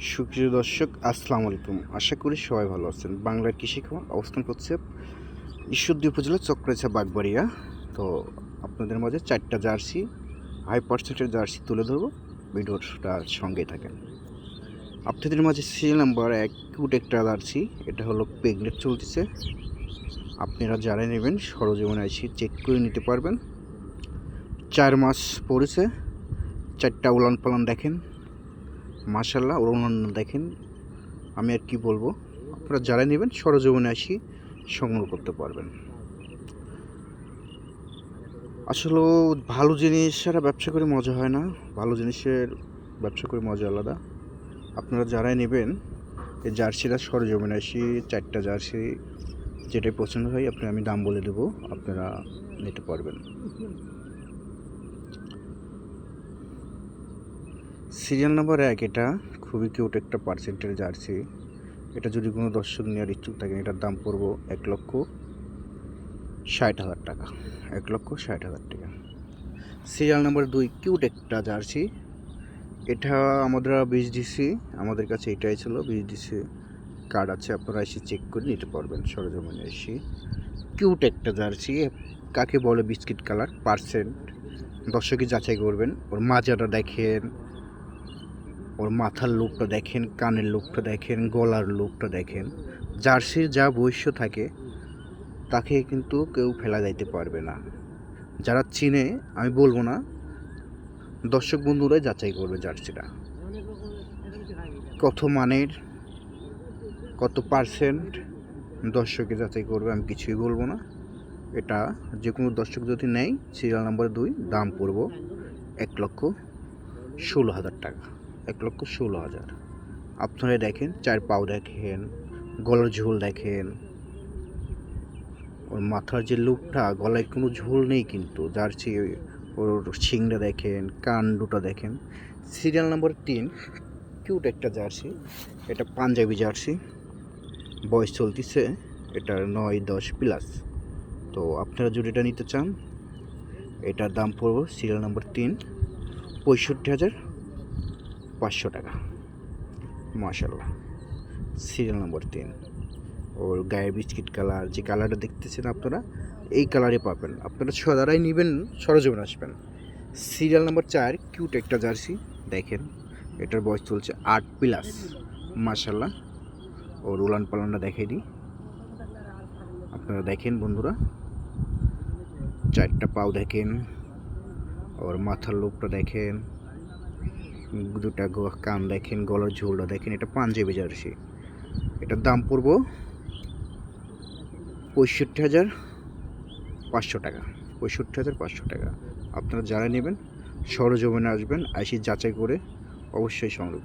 সুপ্রিয় দর্শক, আসসালামু আলাইকুম। আশা করি সবাই ভালো আছেন। বাংলার কৃষি খামার অবস্থান করছে ঈশ্বরদী উপজেলা চক্রেছা বাগবাড়িয়া। তো আপনাদের মাঝে চারটা জার্সি হাই পার্সেন্টের জার্সি তুলে ধরবো। ভিডিওটার সঙ্গে থাকেন। আপনাদের মাঝে সিরিয়াল নাম্বার এক কুট একটা জার্সি, এটা হলো প্রেগনেন্ট চলতেছে। আপনারা যারা নেবেন সরজীবনে আইসি চেক করে নিতে পারবেন। চার মাস পড়েছে, চারটা উলান পালান দেখেন। মাশাল্লাহ ওর অন্যান্য দেখেন, আমি আর কি বলব? আপনারা যারা নেবেন সরজীবনে আসি, সংগ্রহ করতে পারবেন। আসলে ভালো জিনিস ছাড়া ব্যবসা করে মজা হয় না। ভালো জিনিসের ব্যবসা করে মজা আলাদা। আপনারা যারাই নেবেন, এই জার্সিটা সরজীবনে আসি, চারটা জার্সি, যেটাই পছন্দ হয় আপনি আমি দাম বলে দেবো, আপনারা নিতে পারবেন। সিরিয়াল নাম্বার এক এটা, খুবই কিউট একটা পার্সেন্টের জার্সি। এটা যদি কোনো দর্শক নেওয়ার ইচ্ছুক থাকেন, এটার দাম পড়ব এক লক্ষ ষাট হাজার টাকা। এক লক্ষ ষাট হাজার টাকা। সিরিয়াল নাম্বার দুই কিউট একটা জার্সি। এটা আমরা বিশ ডিসি আমাদের কাছে এটাই ছিল। বিশ ডিসি কার্ড আছে, আপনারা এসে চেক করে নিতে পারবেন, সরজমিনে এসে। কিউট একটা জার্সি, কাকে বলে বিস্কিট কালার পার্সেন্ট দর্শকই যাচাই করবেন, ওর মাজাটা দেখেন। ওর মাথার লুকটা দেখেন, কানের লুকটা দেখেন, গলার লুকটা দেখেন। জার্সির যা বৈশ্য থাকে, তাকে কিন্তু কেউ ফেলা যাইতে পারবে না। যারা চিনে, আমি বলব না, দর্শক বন্ধুরাই যাচাই করবে জার্সিটা কত মানের, কত পার্সেন্ট দর্শকে যাচাই করবে, আমি কিছুই বলব না। এটা যে কোনো দর্শক যদি নেয় সিরিয়াল নাম্বার দুই, দাম পড়ব এক লক্ষ ষোলো হাজার টাকা। এক লক্ষ ষোলো হাজার। আপনারা দেখেন, চার পাও দেখেন, গলার ঝোল দেখেন। ওর মাথার যে লুকটা গলায় কোনো ঝোল নেই কিন্তু জার্সি ওর শিংটা দেখেন কান দুটা দেখেন। সিরিয়াল নাম্বার তিন, কিউট একটা জার্সি, এটা পাঞ্জাবি জার্সি। বয়স চলতেছে, এটার নয় দশ প্লাস। তো আপনারা যদি এটা নিতে চান, এটার দাম পড়ব সিরিয়াল নাম্বার তিন, পঁয়ষট্টি হাজার পাঁচশো টাকা। মাশাল্লাহ সিরিয়াল নম্বর তিন। ওর গায়ে বিস্কিট কালার, যে কালারটা দেখতেছেন আপনারা, এই কালারে পাবেন। আপনারা সদারাই নেবেন, সরজমিন আসবেন। সিরিয়াল নাম্বার চার, কিউট একটা জার্সি। দেখেন, এটার বয়স চলছে আট প্লাস। মাশাল্লাহ ওর উলান পালানটা দেখাই দিই। আপনারা দেখেন বন্ধুরা। চারটা পাও দেখেন। ওর মাথার লোকটা দেখেন। দুটা কান দেখেন, গলার ঝোলটা দেখেন, এটা পাঞ্জাবি জার্সি এটার দাম পড়ব পঁয়ষট্টি হাজার পাঁচশো টাকা, পঁয়ষট্টি হাজার পাঁচশো টাকা আপনারা যারা নেবেন, সরজমিনে আসবেন, আইসি যাচাই করে অবশ্যই সংগ্রহ।